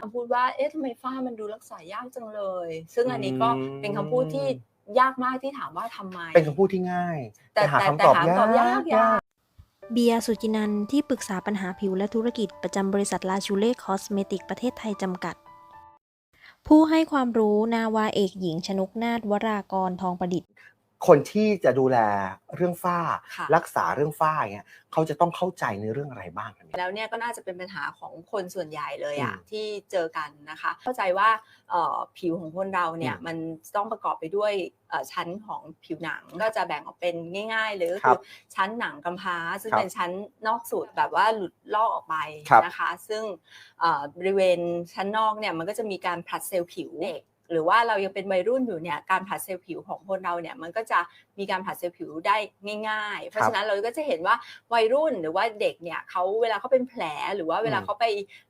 คำพูดว่า เอ๊ะทำไมฝ้ามันดูรักษายากจังเลย ซึ่งอันนี้ก็เป็นคำพูดที่ยากมากที่ถามว่าทำไม เป็นคำพูดที่ง่ายแต่หาแต่คำตอบแต่หาคำตอบยากยากเบียร์สุจินันท์ที่ปรึกษาปัญหาผิวและธุรกิจประจำบริษัทลาชูเล่คอสเมติกประเทศไทยจำกัด ผู้ให้ความรู้นาวาเอกหญิงชนกนาฏวรากรทองประดิษฐ์ คนที่จะดูแลเรื่องฝ้า ค่ะ รักษาเรื่องฝ้าอย่างเงี้ยเขาจะต้องเข้าใจในเรื่องอะไรบ้างครับเนี่ย แล้วเนี่ยก็น่าจะเป็นปัญหาของคนส่วนใหญ่เลยอะอืมที่เจอกันนะคะ เข้าใจว่าเอ่อผิวของคนเราเนี่ยอืมมันต้องประกอบไปด้วยเอ่อชั้นของผิวหนังก็จะแบ่งออกเป็นง่ายๆเลยก็ครัคืบอชั้นหนังกำพร้าซึ่งครับเป็นชั้นนอกสุดแบบว่าหลุดลอกออกไปครับนะคะ ซึ่งเอ่อบริเวณชั้นนอกเนี่ยมันก็จะมีการผลัดเซลล์ผิวเด็ก หรือว่าเรายังเป็นวัยรุ่นอยู่เนี่ยการผลัดเซลล์ผิวของคนเราเนี่ยมันก็จะมีการผลัดเซลล์ผิวได้ง่าย ๆ เพราะฉะนั้นเราก็จะเห็นว่าวัยรุ่นหรือว่าเด็กเนี่ยเขาเวลาเขาเป็นแผลหรือว่าเวลาอืมเขาไป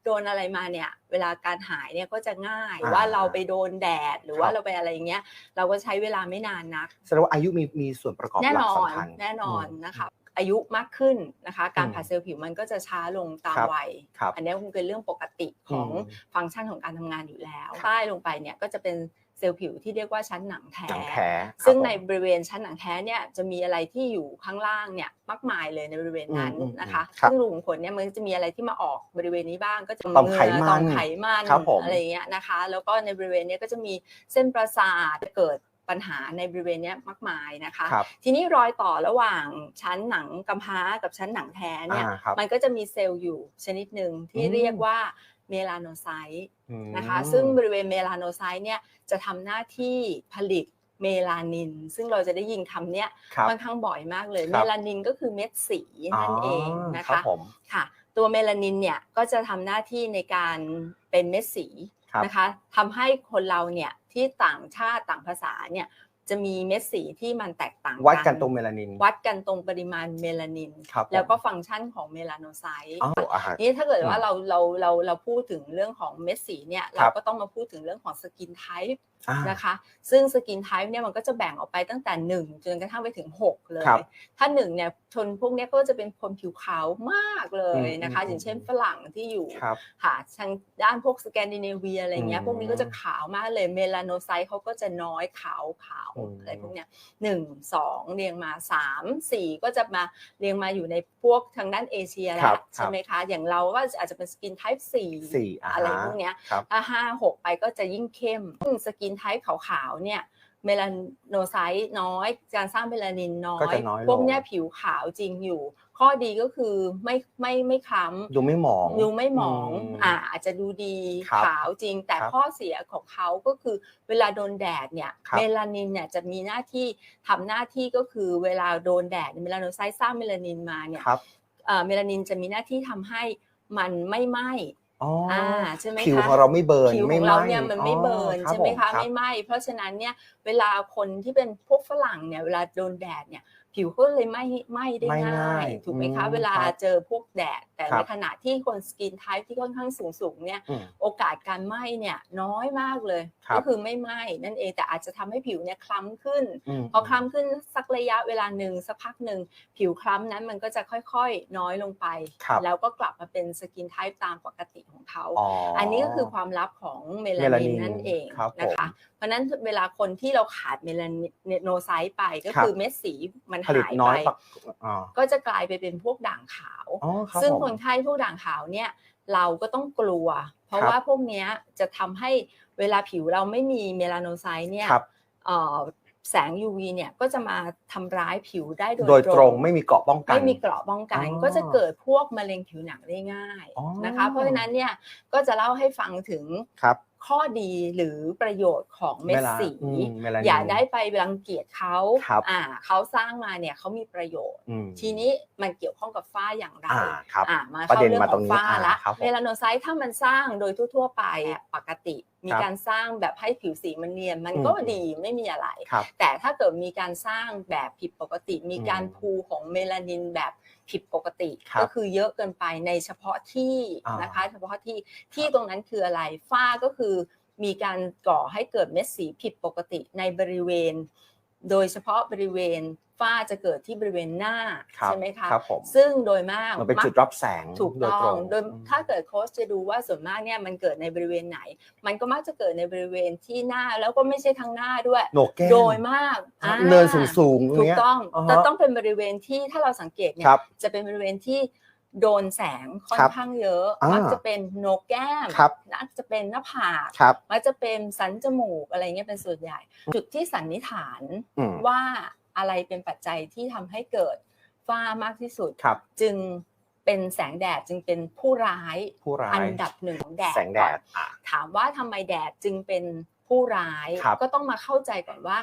โดนอะไรมาเนี่ยเวลาการหายเนี่ยก็จะง่ายอ่าว่าเราไปโดนแดดหรือว่าครับเราไปอะไรอย่างเงี้ยเราก็ใช้เวลาไม่นานนักแสดงว่าอายุมีมีส่วนประกอบแน่หลันกอนสำคัญแน่นอนมนะคะ อายุมากขึ้นนะคะ การอืมผลัดเซลล์ผิวมันก็จะช้าลงตามครับวัยครับอันนี้คงเป็นเรื่องปกติของอืมฟังก์ชันของการทำงานอยู่แล้วใต้ลงไปเนี่ยก็จะเป็นเซลล์ผิวที่เรียกว่าชั้นหนังแท้หนังแท้ครับซึ่งในผมบริเวณชั้นหนังแท้เนี่ยจะมีอะไรที่อยู่ข้างล่างเนี่ยมากมายเลยในบริเวณนั้นอืมอืมนะคะครับซึ่งรูขุมขนเนี่ยมันจะมีอะไรที่มาออกบริเวณนี้บ้างก็จะต่อมไขมันต่อมไขมันครับผมอะไรอย่างเงี้ยนะคะ แล้วก็ในบริเวณเนี้ยก็จะมีเส้นประสาทเกิด ปัญหาในบริเวณเนี้ยมากมายนะคะครับทีนี้รอยต่อระหว่างชั้นหนังกำพร้ากับชั้นหนังแท้เนี่ยอ่าครับมันก็จะมีเซลล์อยู่ชนิดหนึ่งที่อืมเรียกว่าเมลาโนไซต์อืมนะคะซึ่งบริเวณเมลาโนไซต์เนี่ยจะทำหน้าที่ผลิตเมลานิน ซึ่งเราจะได้ยินคำเนี้ยครับค่อนข้างบ่อยมากเลยคเมรับลานินก็คือเม็ดสีนั่นเองนะรับคะผมค่ะ ตัวเมลานินเนี่ยก็จะทำหน้าที่ในการเป็นเม็ดสีครับ นะคะทำให้คนเราเนี่ยที่ต่างชาติต่างภาษาเนี่ยจะมีเม็ดสีที่มันแตกต่างกัน วัดกันตรงเมลานิน วัดกันตรงปริมาณเมลานินครับผมแล้วก็ฟังก์ชันของเมลาโนไซต์อ๋ออ่าฮะนี่ถ้าเกิดว่าอืมเราเราเราเราพูดถึงเรื่องของเม็ดสีเนี่ยครัเราบก็ต้องมาพูดถึงเรื่องของสกินไทป์อ่านะคะ ซึ่งสกินไทป์เนี่ยมันก็จะแบ่งออกไปตั้งแต่ 1 จนกระทั่งไปถึง 6 เลยครับถ้า1เนี่ยชนพวกเนี้ยก็จะเป็นคนผิวขาวมากเลยนะคะอืมอย่างเช่นฝรั่งที่อยู่ครับค่ะทางด้านพวกสแกนดิเนเวียอะไรเงี้ยอืมพวกนี้ก็จะขาวมากเลยเมลาโนไซต์เขาก็จะน้อยขาวขาวอืมอะไรพวกเนี้ยหนึ่งสองเรียงมาสามสี่ก็จะมาเรียงมาอยู่ในพวกทางด้านเอเชียแล้ครัวบใช่ไหมคะ อย่างเราก็อาจจะเป็นสกินไทป์สี่สี่าฮอะไรพวกเนี้ยครับถ้าห้าหกไปก็จะยิ่งเข้มซึ่งสกินไทป์ขาวๆเนี่ยเมลาโนไซต์น้อย การสร้างเมลานินน้อก็ยจะน้อยลงพวกเนี้ยผิวขาวจริงอยู่ ข้อดีก็คือไม่ไม่ไม่คล้ำดูไม่หมองดูไม่หมองมอ่าอาจจะดูดีครับขาวจริง แต่ครับข้อเสียของเขาก็คือเวลาโดนแดดเนี่ยครับเมลานินเนี่ยจะมีหน้าที่ทำหน้าที่ก็คือเวลาโดนแดดเมลาโนไซต์สร้างเมลานินมาเนี่ยครับเอ่อเมลานินจะมีหน้าที่ทำให้มันไม่ไหม้ อ๋อออ่าใช่ไหมคะผิวของเราไม่เบิร์นผิวขไม่องไหเราม้เนี่ยมันไม่เบิร์นอ๋อใช่ไหมรัคะบผไม่ไหม้เพราะฉะนั้นเนี่ยเวลาคนที่เป็นพวกฝรั่งเนี่ยเวลาโดนแดดเนี่ยผิวก็เลยไม่ไหม้ได้ไม่ง่าง่ายยถูกไหมคะอืมเวลาครับเจอพวกแดด แต่ครัในบขณะที่คนสกินไทป์ที่ค่อนข้างสูงสูงๆเนี่ยอืมโอกาสการไหม้เนี่ยน้อยมากเลยครับก็คือไม่ไหม้นั่นเองแต่อาจจะทำให้ผิวเนี่ยคล้ำขึ้นมพอคล้ำขึ้นสักระยะเวลาหนึ่งสักพักหนึ่งผิวคล้ำนั้นมันก็จะค่อยๆ น้อยลงไปครับแล้วก็กลับมาเป็นสกินไทป์ตามปกติของเขาอ๋ออัอันนี้ก็คือความลับของเมลาเมลานินินนนั่นเองครับนะคะเพราะฉะนั้นเวลาคนที่เราขาดเมลาโนไซต์ไปก็ครับคือเม็ดสีมันผลิตหายน้อไปยปักอ๋อก็จะกลายไปเป็นพวกด่างขาวอ๋อครับซึ่งผมคนไข้พวกด่างขาวเนี่ยเราก็ต้องกลัว เพราะครับว่าพวกเนี้ยจะทำให้เวลาผิวเราไม่มีเมลาโนไซต์เนี่ยครับเอ่อแสง UV เนี่ยก็จะมาทำร้ายผิวได้โดโดยยตรง ไม่มีเกราะป้องกัน ไม่มีเกราะป้องกันอ๋อก็จะเกิดพวกมะเร็งผิวหนังได้ง่ายอ๋อนะคะ เพราะฉะนั้นเนี่ยก็จะเล่าให้ฟังถึงครับ ข้อดีหรือประโยชน์ของเม็ดลาสีอืมเมลานินอย่าได้ไปรังเกียจเขาครับอ่าเขาสร้างมาเนี่ยเขามีประโยชน์อืมทีนี้มันเกี่ยวข้องกับฝ้าอย่างไรอ่าครับอ่ามาประเข้าเด็นเรื่องมาขตรองงนี้ฝ้าอ่าละครับผมเมลาโนไซต์ถ้ามันสร้างโดยทั่ว ๆ ไปอะปกติ มีครับการสร้างแบบให้ผิวสีมันเนียนมันอืมก็ดีไม่มีอะไรครับแต่ถ้าเกิดมีการสร้างแบบผิดปกติ มีการอืมพูของเมลานินแบบ ผิดปกติครับก็คือเยอะเกินไปในเฉพาะที่อ่านนะคะเฉพาะที่ที่ตรงนั้นคืออะไรฝ้าก็คือมีการก่อให้เกิดเม็ดสีผิดปกติในบริเวณ โดยเฉพาะบริเวณฝ้าจะเกิดที่บริเวณหน้าครับใช่ไหมคะครับผมซึ่งโดยมากมันเป็นมักจุดรับแสงถูกโดยต้ตอรงงโดยถ้าเกิดโค้ชจะดูว่าส่วนมากเนี่ยมันเกิดในบริเวณไหน มันก็มักจะเกิดในบริเวณที่หน้าแล้วก็ไม่ใช่ทั้งหน้าด้วยโหนกแก้มโดยมากอ่าเนินสูงสูงๆถูกเนี้ยต้องอ่าฮะแต่ต้องเป็นบริเวณที่ถ้าเราสังเกตเนี่คยรับจะเป็นบริเวณที่ โดนแสงค่อนครับข้างเยอะอ่ามัมักจะเป็นโหนกแก้มครับมักจะเป็นหน้าผากครับมักจะเป็นสันจมูกอะไรเงี้ยเป็นส่วนใหญ่ จุดที่สันนิษฐานอืมว่าอะไรเป็นปัจจัยที่ทำให้เกิดฝ้ามากที่สุดครับจึงเป็นแสงแดดจึงเป็นผู้ร้ายผู้ร้ายอันดับหนึ่งของแดดแสงแดก่อดนอะถามว่าทำไมแดดจึงเป็นผู้ร้ายครับก็ต้องมาเข้าใจก่อนว่า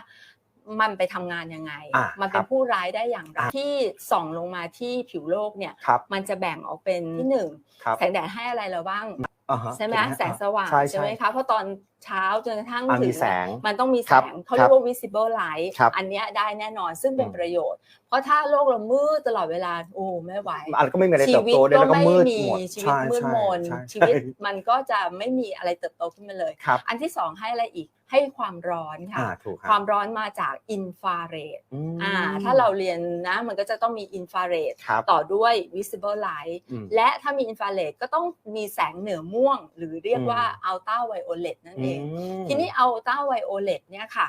มันไปทำงานยังไงอะมันคเป็รันบผู้ร้ายได้อย่างไรอะที่ส่องลงมาที่ผิวโลกเนี่ยครับมันจะแบ่งออกเป็นที่หนึ่งครับแสงแดดให้อะไรเราบ้างอ่าฮะใช่ไหมถูกแสงสว่างใช่ใช่ไหมคะเพราะตอนเช้าจนกระทั่งอะถึมีงแสงมันต้องมีแสครับงเขาเรียกว่า visible light ครับอันเนี้ยได้แน่นอนซึ่งเป็นอืมประโยชน์ เพราะถ้าโลกเรามืดตลอดเวลาโอ้ไม่ไหวอันก็ไม่มีอะไรชีเติบวิตโตได้ก็แล้วก็ไม่มืดมีหมดชีวิตใช่มืดมนใช่ชีวิตใช่มันก็จะไม่มีอะไรเติบโตขึ้นมาเลยครับอันที่สองให้อะไรอีก ให้ความร้อนค่ะอ่าถูกคครับวามร้อนมาจากอินฟราเรดอืมอ่าถ้าเราเรียนนะมันก็จะต้องมีอินฟราเรดครับต่อด้วย visible light อืมและถ้ามีอินฟราเรดก็ต้องมีแสงเหนือม่วง หรือเรียกว่าอืมอัลตราไวโอเลตนั่นเองมทีนี้อัลตราไวโอเลตเนี่ยค่ะ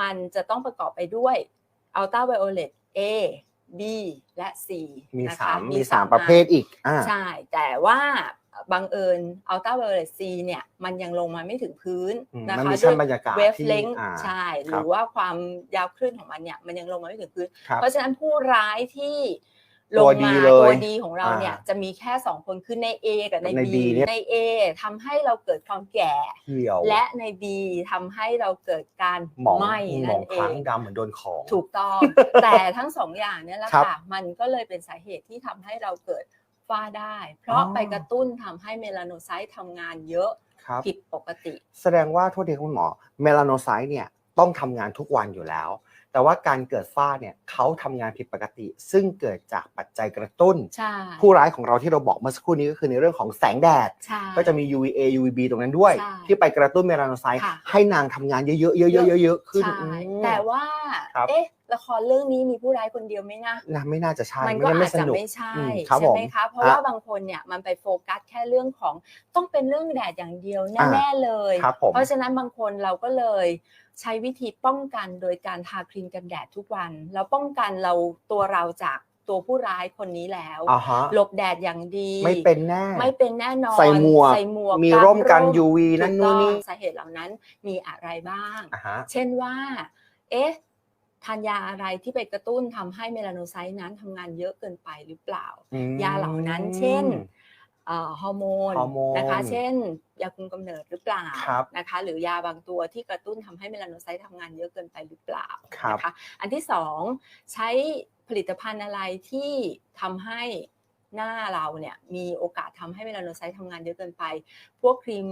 มันจะต้องประกอบไปด้วยอัลตราไวโอเลต A B และ C มีนะคะสามมีสามอันประเภทอีกอ่าใช่ แต่ว่า บังเอิญอัลตราไวโอเลต C เนี่ยมันยังลงมาไม่ถึงพื้นอืมนะมันคะมีชั้นบรรยากาศเวฟที่เลงอ่าใช่หครัรืบอว่าความยาวคลื่นของมันเนี่ยมันยังลงมาไม่ถึงพื้นครับเพราะฉะนั้นผู้ร้ายที่ลตัวงดีมาเลยตัวดีของเราเนี่ยอ่าจะมีแค่สองคนคือใน A กับในใน B B เนี่ยใน A ทำให้เราเกิดความแก่เหี่ยวและใน B ทำให้เราเกิดการหมองไหม้หมนั่องนเอคล้างงดำเหมือนโดนของ ถูกต้อง แต่ทั้งสองอย่างเนี่ยแหละครับค่ะมันก็เลยเป็นสาเหตุที่ทำให้เราเกิด ฝ้าได้ เพราะอ๋อไปกระตุ้นทำให้เมลาโนไซต์ทำงานเยอะครับผิดปกติ แสดงว่าโทษทีคุณหมอเมลาโนไซต์เนี่ยต้องทำงานทุกวันอยู่แล้ว แต่ว่าการเกิดฝ้าเนี่ยเขาทำงานผิดปกติ ซึ่งเกิดจากปัจจัยกระตุ้น ใช่ผู้ร้ายของเราที่เราบอกเมื่อสักครู่นี้ก็คือในเรื่องของแสงแดด ใช่ ก็จะมี UVA UVB ตรงนั้นด้วย ใช่ที่ไปกระตุ้นเมลาโนไซต์ค่ะ ให้นางทำงานเยอะๆเยอะๆเยอะๆขึ้นใช่อืม แต่ว่า ครับ เอ๊ะ ละครเรื่องนี้มีผู้ร้ายคนเดียวไหมนะ นะไม่น่าจะใช่มันก็งั้อาจสจะนุก ไม่ใช่อืมครับใช่ไหมผมคะ เพราะฮะว่าบางคนเนี่ยมันไปโฟกัสแค่เรื่องของต้องเป็นเรื่องแดดอย่างเดียวแน่ๆเลย ครับผมเพราะฉะนั้นบางคนเราก็เลย ใช้วิธีป้องกันโดยการทาครีมกันแดดทุกวัน แล้วป้องกันเราตัวเราจากตัวผู้ร้ายคนนี้แล้วอ่าฮะหลบแดดอย่างดี ไม่เป็นแน่ ไม่เป็นแน่นอน ใส่หมวกใส่หมวกมีกางร่มกันร่ม UV นั่นถูกนู่นต้องนี่สาเหตุเหล่านั้นมีอะไรบ้างอ่าฮะเช่นว่า เอ๊ะทานยาอะไรที่ไปกระตุ้นทำให้เมลาโนไซต์นั้นทำงานเยอะเกินไปหรือเปล่าอืมยาเหล่านั้น เช่นเอ่อ ฮอร์โมนฮอร์โมนนะคะ เช่น ยาคุมกำเนิดหรือเปล่าครับนะคะ หรือยาบางตัวที่กระตุ้นทำให้เมลาโนไซต์ทำงานเยอะเกินไปหรือเปล่าครับนะคะอันที่สองใช้ผลิตภัณฑ์อะไรที่ทำให้หน้าเราเนี่ยมีโอกาสทำให้เมลาโนไซต์ทำงานเยอะเกินไป พวกครีม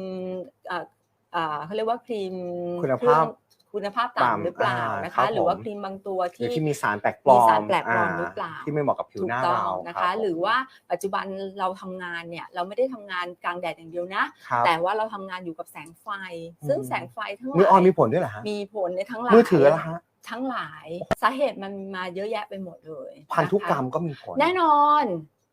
เอ่อเอ่อเขาเรียกว่าครีมคุณภาพเครื่องคุณภาพต่ำต่ำหรือเปล่าอ่านนะครัคะบหรือว่าผมครีมบางตัวหรือที่ที่มีสารแปลกปลอมีมสารแปลกปลอมหรือเปล่าที่ไม่เหมาะกับผิวถูหกน้าต้องเรานะรัคะบผมหรือว่าปัจจุบันเราทำงานเนี่ยเราไม่ได้ทำงานกลางแดดอย่างเดียวนะครับแต่ว่าเราทำงานอยู่กับแสงไฟ ซึ่งอืมแสงไฟทั้งหมีลาออนยมีผลด้วยเหรอฮะมีผลในทั้งหลายมือถือละฮะทั้งหลายสาเหตุมันมาเยอะแยะไปหมดเลยพันธุกรรมนะคะก็มีผลแน่นอน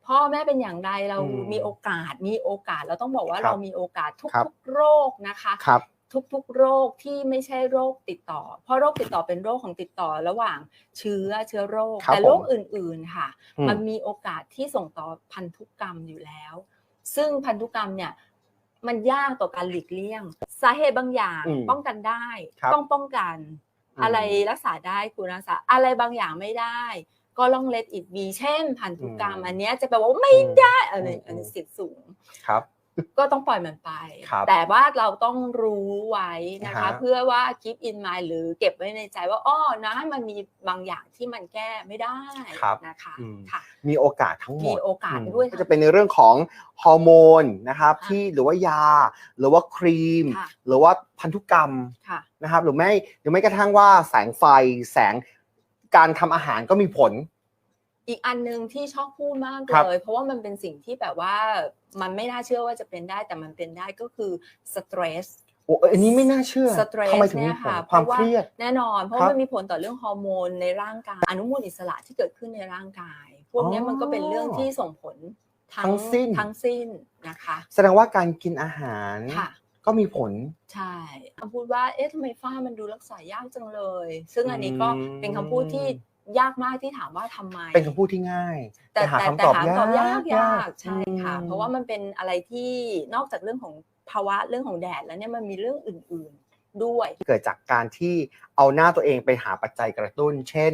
พ่อแม่เป็นอย่างไรเราอืมมีโอกาสมีโอกาสเราต้องบอกว่าครับเรามีโอกาสทุครับกๆโรคนะคะครับ ทุกๆ โรคที่ไม่ใช่โรคติดต่อ เพราะโรคติดต่อเป็นโรคของติดต่อระหว่างเชื้อเชื้อโรคครับแต่โรคผมอื่นๆค่ะอืมมันมีโอกาสที่ส่งต่อพันธุกรรมอยู่แล้ว ซึ่งพันธุกรรมเนี่ยมันยากต่อการหลีกเลี่ยง สาเหตุบางอย่างอืมป้องกันได้ครับต้องป้องกันอืมอะไรรักษาได้คุณรักษาอะไรบางอย่างไม่ได้ ก็ลองเล t อิ b บีเช่น พันธุกรรมอันเนี้ยจะแปลว่าไม่ได้อันนี้อันนี้สิทธิ์สูงครับ ก็ต้องปล่อยมันไปครับแต่ว่าเราต้องรู้ไว้นะคะฮะเพื่อว่า keep in mind หรือเก็บไว้ในใจว่าอ้อนะมันมีบางอย่างที่มันแก้ไม่ได้ครับนะคะอืมค่ะมีโอกาสทั้งหมดมีโอกาสอืมด้วยก็จะเป็นในเรื่องของฮอร์โมนนะครับค่ะที่หรือว่ายา หรือว่าครีมค่ะหรือว่าพันธุกรรมค่ะนะครับหรือไม่หรือไม่กระทั่งว่าแสงไฟแสงการทำอาหารก็มีผล อีกอันหนึงที่ชอบพูดมากครับเลย เพราะว่ามันเป็นสิ่งที่แบบว่ามันไม่น่าเชื่อว่าจะเป็นได้แต่มันเป็นได้ก็คือสเตรสโอ้เอ้ยอันนี้ไม่น่าเชื่อสเตรสทำไมถึงมีเนี่ยผลค่ะความเพราะว่าเครียดแน่นอน เพราะครับมันมีผลต่อเรื่องฮอร์โมนในร่างกายอนุมูลอิสระที่เกิดขึ้นในร่างกาย พวกเนี้ยอ๋อมันก็เป็นเรื่องที่ส่งผลทั้งสิ้นทั้งสิ้นนะคะ แสดงว่าการกินอาหารค่ะก็มีผล ใช่คำพูดว่าเอ๊ะทำไมฝ้ามันดูรักษายากจังเลย ซึ่งอันนี้ก็อืมเป็นคำพูดที่ ยากมากที่ถามว่าทำไม เป็นคำพูดที่ง่าย แต่หาแต่คำแต่ตอบหายาตอบยากกยากใช่ค่ะอืมเพราะว่ามันเป็นอะไรที่นอกจากเรื่องของภาวะเรื่องของแดดแล้วเนี่ยมันมีเรื่องอื่นๆด้วยเกิดจากการที่เอาหน้าตัวเองไปหาปัจจัยกระตุ้น เช่น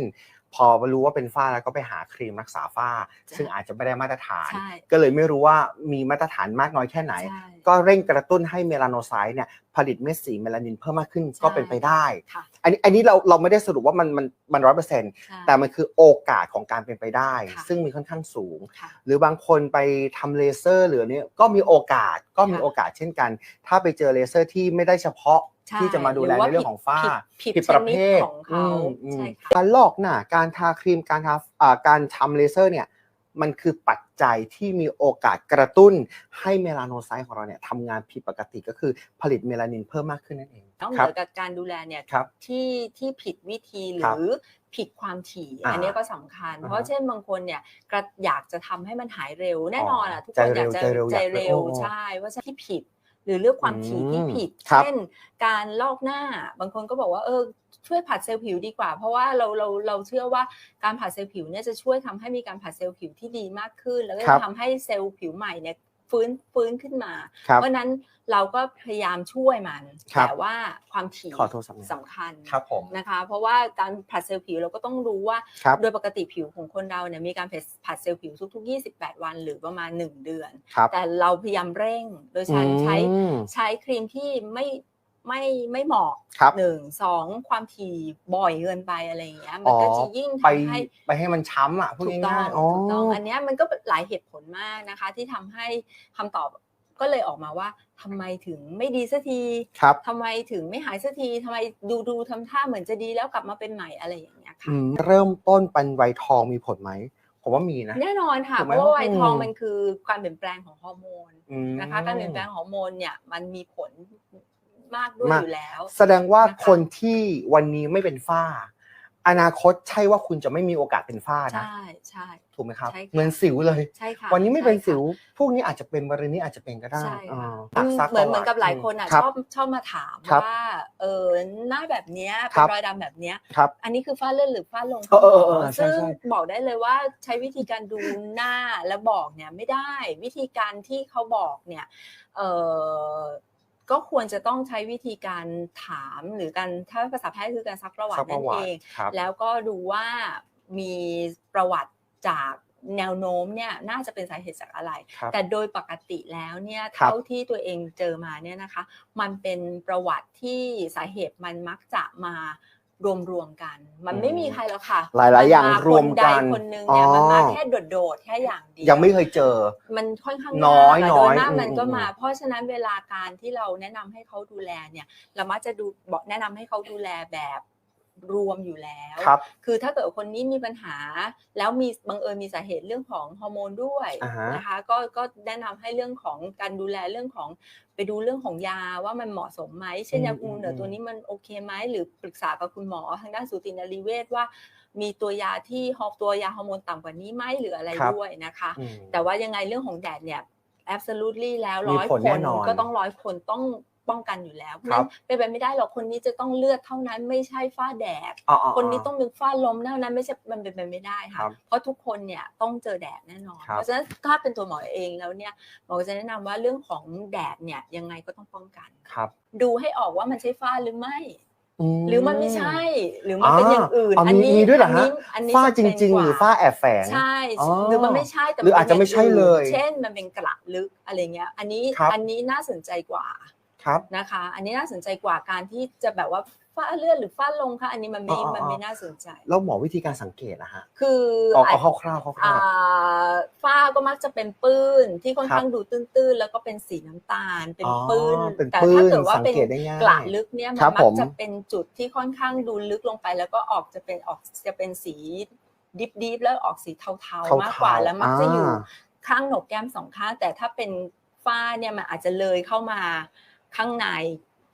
พอรู้ว่าเป็นฝ้าแล้วก็ไปหาครีมรักษาฝ้าใช่ซึ่งอาจจะไม่ได้มาตรฐานใช่ก็เลยไม่รู้ว่ามีมาตรฐานมากน้อยแค่ไหนใช่ก็เร่งกระตุ้นให้เมลาโนไซต์เนี่ย ผลิตเม็ดสีเมลานินเพิ่มมากขึ้นใช่ก็เป็นไปได้ ค่ะอันนี้อันนี้เราเราไม่ได้สรุปว่ามันมันมันร้อยเปอร์เซ็นต์ใช่ แต่มันคือโอกาสของการเป็นไปได้ ค่ะ ซึ่งมีค่อนข้างสูง ค่ะ หรือบางคนไปทำเลเซอร์หรืออันเนี้ยก็มีโอกาสก็มีค่ะ โอกาสเช่นกัน ถ้าไปเจอเลเซอร์ที่ไม่ได้เฉพาะ ใช่ที่จะมาดูแลหรือว่าในเรื่องของฝ้าผิดผิดประเภทชนิดของเขาอืมอืมใช่ค่ะ การลอกหน้าการทาครีมการทาอ่าการทำเลเซอร์เนี่ย มันคือปัจจัยที่มีโอกาสกระตุ้นให้เมลาโนไซต์ของเราเนี่ยทำงานผิดปกติก็คือผลิตเมลานินเพิ่มมากขึ้นนั่นเองต้องเหครันือกับการดูแลเนี่ยครับที่ที่ผิดวิธีหครัรืบอผิดความถี่อ่าอันนี้ก็สำคัญอ่าฮะเพราะเช่นบางคนเนี่ยกระอยากจะทำให้มันหายเร็วแน่นอนอะทุกใจคนอยากจะเร็วใจใจเร็เร็ววอยากใช่ว่าใช่ที่ผิด หรือเลือกความถี่ที่อืมผิดครับเช่น การลอกหน้า บางคนก็บอกว่าเออช่วยผัดเซลล์ผิวดีกว่า เพราะว่าเราเราเราเชื่อว่าการผัดเซลล์ผิวเนี่ยจะช่วยทำให้มีการผัดเซลล์ผิวที่ดีมากขึ้น แล้วก็ครัจะบทำให้เซลล์ผิวใหม่เนี่ย ฟื้นฟื้นขึ้นมาครับเพราะฉะนั้นเราก็พยายามช่วยมันครับแต่ว่าความถี่ขอโทรศัพท์หน่อยสำคัญครับผมนะคะ เพราะว่าการผัดเซลล์ผิวเราก็ต้องรู้ว่าครับโดยปกติผิวของคนเราเนี่ยมีการผัดเซลล์ผิวทุก ๆ 28 วันหรือประมาณ 1 เดือนครับแต่เราพยายามเร่งโดยการใช้อืมใช้ครีมที่ไม่ ไม่ไม่เหมาะครับหนึ่งสองความถี่บ่อยเกินไปอะไรอย่างเงี้ย มันก็จะยิ่งไปทำให้ไปให้มันช้ำอะพูดถูกต้องง่ายๆอ๋อถูกต้องอันเนี้ยมันก็หลายเหตุผลมากนะคะ ที่ทำให้คำตอบก็เลยออกมาว่าทำไมถึงไม่ดีสักทีครับทำไมถึงไม่หายสักทีทำไมดูดูทำท่าเหมือนจะดีแล้วกลับมาเป็นใหม่อะไรอย่างเงี้ยค่ะอืมเริ่มต้นเป็นวัยทองมีผลไหมผมว่ามีนะแน่นอนค่ะถูกเพไหมราะว่าวัยทองอืมมันคือการเปลี่ยนแปลงของฮอร์โมนอืมนะคะการเปลี่ยนแปลงของฮอร์โมนเนี่ยมันมีผล มากด้วยมากอยู่แล้ว แสดงว่านะคะคนที่วันนี้ไม่เป็นฝ้า อนาคตใช่ว่าคุณจะไม่มีโอกาสเป็นฝ้านะใช่ใช่ถูกไหมครับใช่ค่ะเหมือนสิวเลยใช่ค่ะวันนี้ไม่เป็นใช่ค่ะสิว พวกนี้อาจจะเป็นวันนี้อาจจะเป็นก็ได้ใช่อ่าค่ะซักเหมือนประวัติเหมือนกับหลายคนอะครับชอบชอบมาถามครับว่าเออหน้าแบบเนี้ยครัเป็นบรอยดำแบบเนี้ยครับอันนี้คือฝ้าเลื่อนหรือฝ้าลงเออเออเออใช่ซึ่งใช่บอกได้เลยว่าใช้วิธีการดูหน้าและบอกเนี่ยไม่ได้วิธีการที่เขาบอกเนี่ยเออ ก็ควรจะต้องใช้วิธีการถามหรือการถ้าภาษาแพทย์คือการซักประวัซัติกปนั่ระนวัเอติงครับแล้วก็ดูว่ามีประวัติจากแนวโน้มเนี่ยน่าจะเป็นสาเหตุจากอะไรครับแต่โดยปกติแล้วเนี่ยครับเท่าที่ตัวเองเจอมาเนี่ยนะคะ มันเป็นประวัติที่สาเหตุมันมักจะมา รวมรวมๆกัน มันไม่มีใครหรอกค่ะหลายๆอย่างนรวมกันคนใดคนหนึ่งเนี่ยอ๋อมันมาแค่โดดๆแค่อย่างเดียวยังไม่เคยเจอ มันค่อนข้างน้อยากะน้อยโดหน้าอืมมันก็อืมมา เพราะฉะนั้นเวลาการที่เราแนะนำให้เขาดูแลเนี่ย เรามักจะดูบอกแนะนำให้เขาดูแลแบบ รวมอยู่แล้วครับ คือถ้าเกิดคนนี้มีปัญหา แล้วมีบังเอิญมีสาเหตุเรื่องของฮอร์โมนด้วยอ่าฮะนะคะก็ก็แนะนำให้เรื่องของการดูแลเรื่องของไปดูเรื่องของยาว่ามันเหมาะสมไหมเช่นยาคุมกำเนิดตัวนี้มันโอเคไหมหรือปรึกษากับคุณหมอทางด้านสูตินรีเวชว่า มีตัวยาที่ฮอร์ตัวยาฮอร์โมนต่ำกว่านี้ไหมหรืออะไรครับด้วยนะคะอืมแต่ว่ายังไงเรื่องของแดดเนี่ย absolutely แล้วมีร้อยผลคแน่นนอนก็ต้องร้อยคนต้อง ป้องกันอยู่แล้วครับเพราะฉะนั้นเป็นไปไม่ได้หรอกคนนี้จะต้องเลือดเท่านั้นไม่ใช่ฝ้าแดดอ๋ออ๋อคนนี้ต้องเป็นฝ้าลมเท่านั้นไม่ใช่มันเป็นไปไม่ได้ครัค่ะบเพราะทุกคนเนี่ยต้องเจอแดดแน่นอนครับเพราะฉะนั้นถ้าเป็นตัวหมอเองแล้วเนี่ยหมอก็จะแนะนำว่าเรื่องของแดดเนี่ยยังไงก็ต้องป้องกันครับ ดูให้ออกว่ามันใช่ฝ้าหรือไม่หรือมันไม่ใช่ หรือมันอ่าเป็นอย่างอื่นอ๋อมีมีด้วยเหรอฮะอันนี้ฝ้าจะจเป็นริงกๆว่หรือฝ้าแอบแฝงใช่อ๋อหรือมันไม่ใช่แต่หรืออาจจะไม่ใช่เลย เช่นมันเป็นกระลึกอะไรเงี้ย อันนี้ครับอันนี้น่าสนใจกว่า ครับนะคะ อันนี้น่าสนใจกว่าการที่จะแบบว่าฝ้าเลื่อนหรือฝ้าลงค่ะอันนี้มันไม่อ๋ออ๋อ มันไม่น่าสนใจ แล้วหมอวิธีการสังเกตนะฮะคือเอาอาจเอาคร่าวๆคร่าวอ่าฝ้าก็มักจะเป็นปื้นที่ค่อนครับ ข้างดูตื้นๆ แล้วก็เป็นสีน้ำตาลเป็นอ๋อปื้นเป็นแต่ปื้ถ้านเกิดว่าสังเป็นเกตได้ง่าย กระลึกเนี่ยมัครันบมัผกม จะเป็นจุดที่ค่อนข้างดูลึกลงไป แล้วก็ออกจะเป็นออกจะเป็นสีดิบดิบๆแล้วออกสีเทาเทาๆๆมากกว่าแล้วมักจะอยู่อ่าข้างโหนกแก้มสองข้างแต่ถ้าเป็นฝ้าเนี่ยมันอาจจะเลยเข้ามา ข้างใน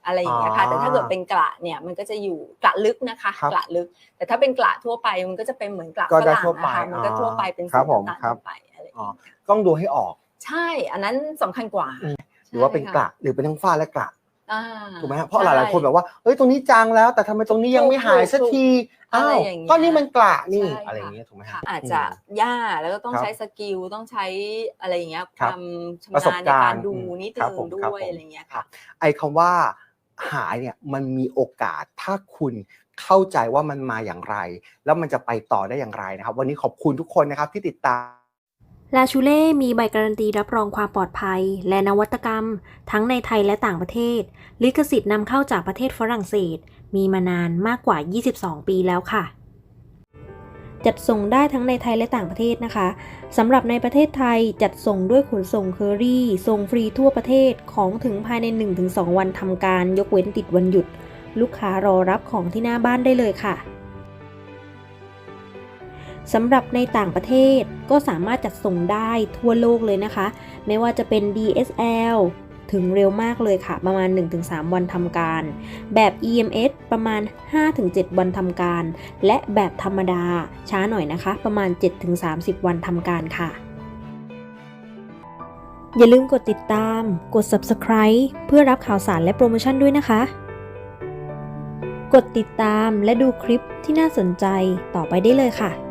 อะไรอย่างเงี้ยค่ะอ่าแต่ถ้าเกิดเป็นกระเนี่ยมันก็จะอยู่กระลึกนะคะครับกระลึก แต่ถ้าเป็นกระทั่วไปมันก็จะเป็นเหมือนกระก็ฝจะรั่งทั่วไปนะคะมันก็ทั่วไปเป็นครัสีบผมน้ำตาลครับทั่วไปอะไรอย่างอ๋อเงี้ยต้องดูให้ออก ใช่ อันนั้นสำคัญกว่าอืมหรือว่าเป็นกใช่ระหรือเป็นทั้งฝ้าและกระอ่า ถูกไหมฮะเพราะหลายๆคนแบบว่าเอ้ยตรงนี้จางแล้ว แต่ทำไมตรงนี้ยังไม่หายสักทีถูกอ้าอะไรวอย่างเงี้ยก็นี่มันกระนี่ใช่อะไรอค่ะย่างเงี้ยถูกไหมค่ะฮะอาจจะมยากแล้วก็ต้องครับใช้สกิลต้องใช้อะไรอย่างเงี้ยคครับวามชำประสบนาญในการณ์การดูอืมนิดครับนึผงมด้ครับวยผมอะไรอย่างเงี้ยค่ะไอ้คำว่าหายเนี่ยมันมีโอกาสถ้าคุณเข้าใจว่ามันมาอย่างไร แล้วมันจะไปต่อได้อย่างไรนะครับ วันนี้ขอบคุณทุกคนนะครับที่ติดตาม ลาชูเล่มีใบการันตีรับรองความปลอดภัย และนวัตกรรม ทั้งในไทยและต่างประเทศ ลิขสิทธิ์นำเข้าจากประเทศฝรั่งเศส มีมานานมากกว่า 22 ปีแล้วค่ะ จัดส่งได้ทั้งในไทยและต่างประเทศนะคะสำหรับในประเทศไทยจัดส่งด้วยขนส่งเคอรี่ส่งฟรีทั่วประเทศของถึงภายใน 1-2 วันทำการยกเว้นติดวันหยุด ลูกค้ารอรับของที่หน้าบ้านได้เลยค่ะ สำหรับในต่างประเทศก็สามารถจัดส่งได้ทั่วโลกเลยนะคะ ไม่ว่าจะเป็น DSL ถึงเร็วมากเลยค่ะ ประมาณ 1-3 วันทำการ แบบ EMS ประมาณ 5-7 วันทำการ และแบบธรรมดาช้าหน่อยนะคะ ประมาณ 7-30 วันทำการค่ะ อย่าลืมกดติดตาม กด Subscribe เพื่อรับข่าวสารและโปรโมชั่นด้วยนะคะ กดติดตามและดูคลิปที่น่าสนใจต่อไปได้เลยค่ะ